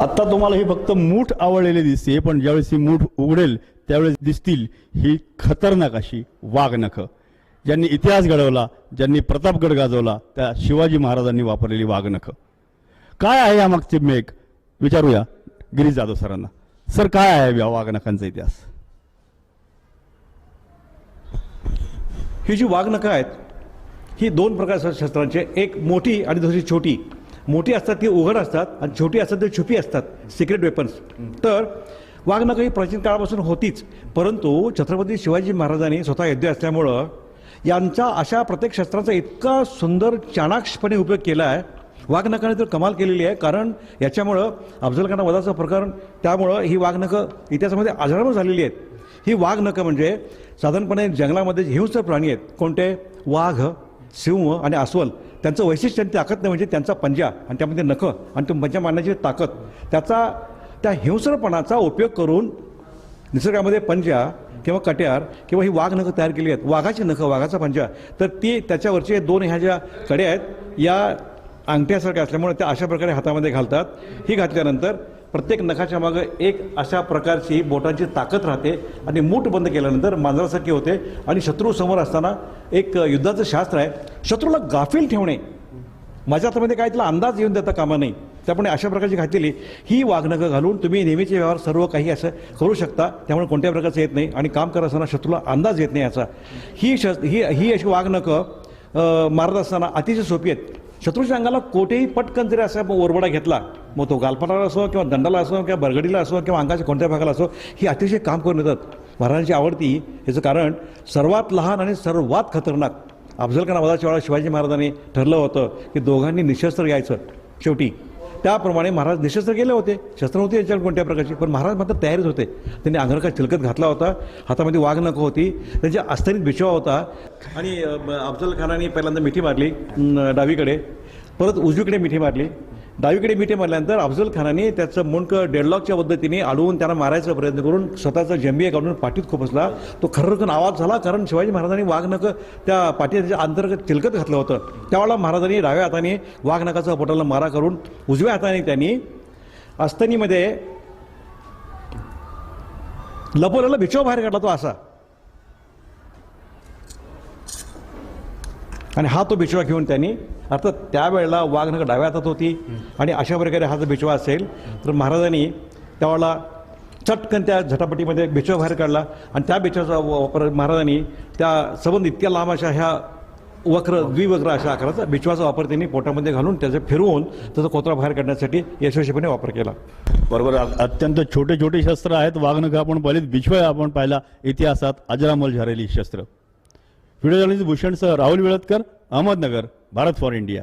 आत्ता तुम्हाला हे फक्त मूठ आवडलेले दिसते पण ज्यावेळेस ही मूठ उघडेल त्यावेळेस दिसतील ही खतरनाक अशी वाघ नखं. ज्यांनी इतिहास घडवला ज्यांनी प्रतापगड गाजवला त्या शिवाजी महाराजांनी वापरलेली वाघनखं काय आहे यामागचे मेघ? विचारूया गिरीश जाधव सरांना. सर काय आहे या वाघनखांचा इतिहास? ही जी वाघनखं आहेत ही दोन प्रकारच्या शस्त्रांचे एक मोठी आणि दुसरी छोटी. मोठी असतात ती उघड असतात आणि छोटी असतात ती छुपी असतात. सिक्रेट वेपन्स तर वाघनखं ही प्राचीन काळापासून होतीच. परंतु छत्रपती शिवाजी महाराजांनी स्वतः योद्धे असल्यामुळं यांचा अशा प्रत्येक शस्त्रांचा इतका सुंदर चाणाक्षपणे उपयोग केला आहे वाघनखाने तर कमाल केलेली आहे कारण याच्यामुळं अफजलखाना वधाचं प्रकरण त्यामुळं ही वाघनखं इतिहासामध्ये अजरामर झालेली आहेत. ही वाघनखं म्हणजे साधारणपणे जंगलामध्ये हिंस्र प्राणी आहेत. कोणते? वाघ सिंह आणि अस्वल. त्यांचं वैशिष्ट्य आणि ताकद नाही म्हणजे त्यांचा पंजा आणि त्यामध्ये नखं आणि तो पंजा मारण्याची ताकद. त्याचा त्या हिंस्रपणाचा उपयोग करून निसर्गामध्ये पंजा किंवा कट्यार किंवा ही वाघ नखं तयार केली आहेत. वाघाची नखं वाघाचा पंजा. तर ती त्याच्यावरचे दोन ह्या ज्या कड्या आहेत या अंगठ्यासारख्या असल्यामुळे त्या अशा प्रकारे हातामध्ये घालतात. ही घातल्यानंतर प्रत्येक नखाच्या मागं एक अशा प्रकारची बोटांची ताकद राहते आणि मूठ बंद केल्यानंतर मांजरासारखी होते. आणि शत्रू समोर असताना एक युद्धाचं शास्त्र आहे शत्रूला गाफील ठेवणे. माझ्या हातामध्ये काय तिला अंदाज येऊन देता कामा नाही त्यामुळे अशा प्रकारची घातलेली ही वाघनखं घालून तुम्ही नेहमीचे व्यवहार सर्व काही असं करू शकता. त्यामुळे कोणत्या प्रकारचं येत नाही आणि काम करत असताना शत्रूला अंदाज येत नाही याचा. ही श ही ही अशी वाघनखं मारत असताना अतिशय सोपी आहेत. शत्रुशंगाला अंगाला कोठेही पटकन जरी असा ओरबडा घेतला मग तो गालपटाला असो किंवा दंडाला असो किंवा बरगडीला असो किंवा अंगाच्या कोणत्या भागाला असो ही अतिशय काम करून येतात महाराजांची आवडती याचं कारण सर्वात लहान आणि सर्वात खतरनाक अफजल खान वधाच्या वेळा शिवाजी महाराजांनी ठरलं होतं की दोघांनी निशस्त्र घ्यायचं. शेवटी त्याप्रमाणे महाराज निशस्त्र गेले होते. शस्त्र नव्हती यांच्याकडे कोणत्या प्रकारची पण महाराज मात्र तयारीच होते. त्यांनी अंगरखा चिलकत घातला होता. हातामध्ये वाघ नको होती. त्यांच्या अस्तरीत बिछवा होता. आणि ब- अफजल खानाने पहिल्यांदा मिठी मारली डावीकडे. परत उजवीकडे मिठी मारली. डावीकडे मिठी मारल्यानंतर अफजल खानाने त्याचं मुंडकं डेडलॉकच्या पद्धतीने अडवून त्यांना मारायचा प्रयत्न करून स्वतःचा जंबिया काढून पाठीत खोपसला. तो खरखन आवाज झाला कारण शिवाजी महाराजांनी वाघनखं त्या पाठीच्या त्याच्या अंतर्गत तिलकत घातलं होतं. त्यावेळेला महाराजांनी डाव्या हाताने वाघनखाचा पोटाला मारा करून उजव्या हाताने त्यांनी अस्तनीमध्ये लपवलेला बिछवा बाहेर काढला तो असा. आणि हा तो बिछवा घेऊन त्यांनी अर्थात त्यावेळेला वाघनक डाव्या हातात होती आणि अशा प्रकारे हा जर बिछवा असेल तर महाराजांनी त्यावेळेला चटकन त्या झटापटीमध्ये बिछवा बाहेर काढला आणि त्या बिछवाचा वापर महाराजांनी त्या संबंध इतक्या लांब अशा ह्या वक्र द्विवक्र अशा आकाराचा बिछवाचा वापर त्यांनी पोटामध्ये घालून त्याचं फिरवून त्याचा कोत्रा बाहेर काढण्यासाठी यशस्वीपणे वापर केला. बरोबर अत्यंत छोटे छोटे शस्त्र आहेत. वाघनखं आपण पाहिलीत. बिछवे आपण पाहिला इतिहासात अजरामल झालेली शस्त्र. Video journalist Bhushan sir Rahul Viltakar Ahmednagar Bharat for India.